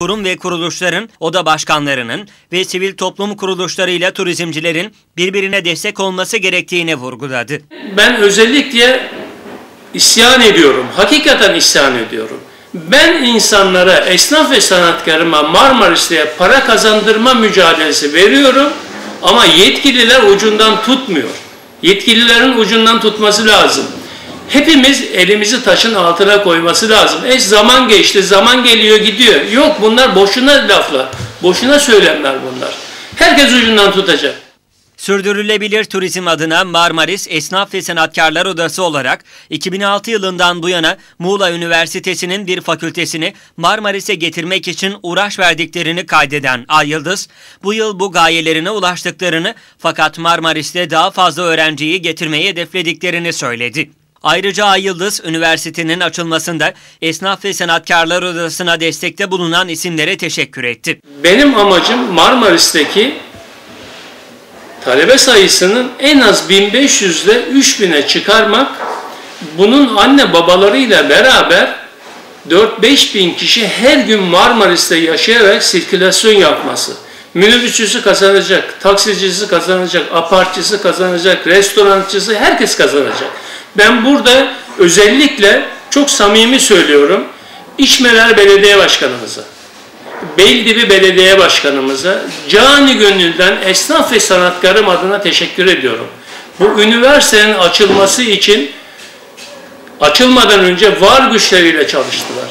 kurum ve kuruluşların, oda başkanlarının ve sivil toplum kuruluşlarıyla turizmcilerin birbirine destek olması gerektiğini vurguladı. Ben özellikle isyan ediyorum. Hakikaten isyan ediyorum. Ben insanlara, esnaf ve sanatkarıma Marmaris'te para kazandırma mücadelesi veriyorum ama yetkililer ucundan tutmuyor. Yetkililerin ucundan tutması lazım. Hepimiz elimizi taşın altına koyması lazım. E zaman geçti, zaman geliyor gidiyor. Yok bunlar boşuna laflar, boşuna söylemler bunlar. Herkes ucundan tutacak. Sürdürülebilir turizm adına Marmaris Esnaf ve Sanatkarlar Odası olarak 2006 yılından bu yana Muğla Üniversitesi'nin bir fakültesini Marmaris'e getirmek için uğraş verdiklerini kaydeden Ay Yıldız, bu yıl bu gayelerine ulaştıklarını fakat Marmaris'te daha fazla öğrenciyi getirmeyi hedeflediklerini söyledi. Ayrıca Ay Yıldız, üniversitenin açılmasında Esnaf ve Sanatkarlar Odası'na destekte bulunan isimlere teşekkür etti. Benim amacım Marmaris'teki talebe sayısının en az 1500 ile 3000'e çıkarmak, bunun anne babalarıyla beraber 4-5 bin kişi her gün Marmaris'te yaşayarak sirkülasyon yapması. Minibüsçüsü kazanacak, taksicisi kazanacak, apartçısı kazanacak, restorancısı herkes kazanacak. Ben burada özellikle çok samimi söylüyorum, İçmeler Belediye Başkanımıza, Beydibi Belediye Başkanımıza cani gönülden esnaf ve sanatkarım adına teşekkür ediyorum. Bu üniversitenin açılması için açılmadan önce var güçleriyle çalıştılar.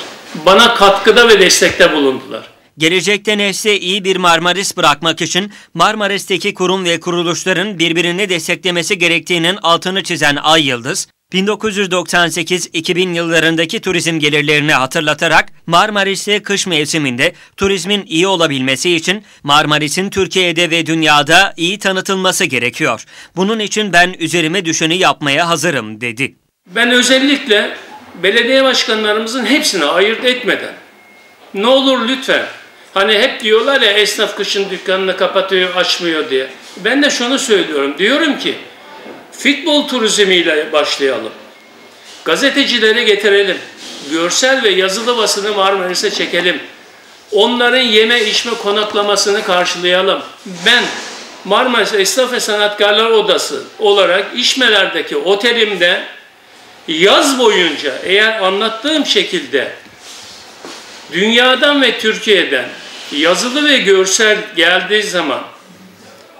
Bana katkıda ve destekte bulundular. Gelecekte nesle iyi bir Marmaris bırakmak için Marmaris'teki kurum ve kuruluşların birbirini desteklemesi gerektiğinin altını çizen Ay Yıldız, 1998-2000 yıllarındaki turizm gelirlerini hatırlatarak Marmaris'te kış mevsiminde turizmin iyi olabilmesi için Marmaris'in Türkiye'de ve dünyada iyi tanıtılması gerekiyor. Bunun için ben üzerime düşeni yapmaya hazırım dedi. Ben özellikle belediye başkanlarımızın hepsini ayırt etmeden ne olur lütfen hani hep diyorlar ya esnaf kışın dükkanını kapatıyor açmıyor diye. Ben de şunu söylüyorum diyorum ki Futbol turizmiyle başlayalım. Gazetecileri getirelim. Görsel ve yazılı basını Marmaris'e çekelim. Onların yeme içme konaklamasını karşılayalım. Ben Marmaris Esnaf ve Sanatkarlar Odası olarak İşmeler'deki otelimde yaz boyunca eğer anlattığım şekilde dünyadan ve Türkiye'den yazılı ve görsel geldiği zaman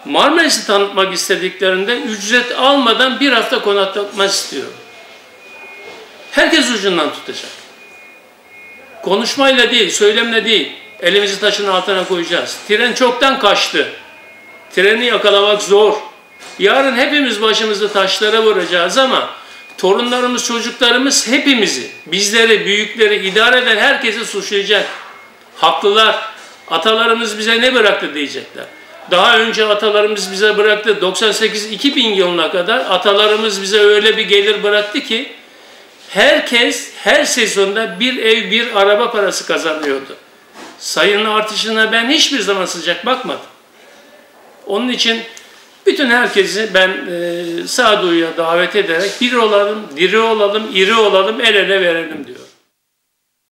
Marmaris'i tanıtmak istediklerinde ücret almadan bir hafta konaklatmak istiyor. Herkes ucundan tutacak. Konuşmayla değil, söylemle değil. Elimizi taşın altına koyacağız. Tren çoktan kaçtı. Treni yakalamak zor. Yarın hepimiz başımızı taşlara vuracağız ama torunlarımız, çocuklarımız hepimizi, bizleri, büyükleri, idare eden herkesi suçlayacak. Haklılar. Atalarımız bize ne bıraktı diyecekler. Daha önce atalarımız bize bıraktı. 98-2000 yılına kadar atalarımız bize öyle bir gelir bıraktı ki herkes her sezonda bir ev bir araba parası kazanıyordu. Sayının artışına ben hiçbir zaman sıcak bakmadım. Onun için bütün herkesi ben e, sağduyuya davet ederek bir olalım, diri olalım, iri olalım, el ele verelim diyor.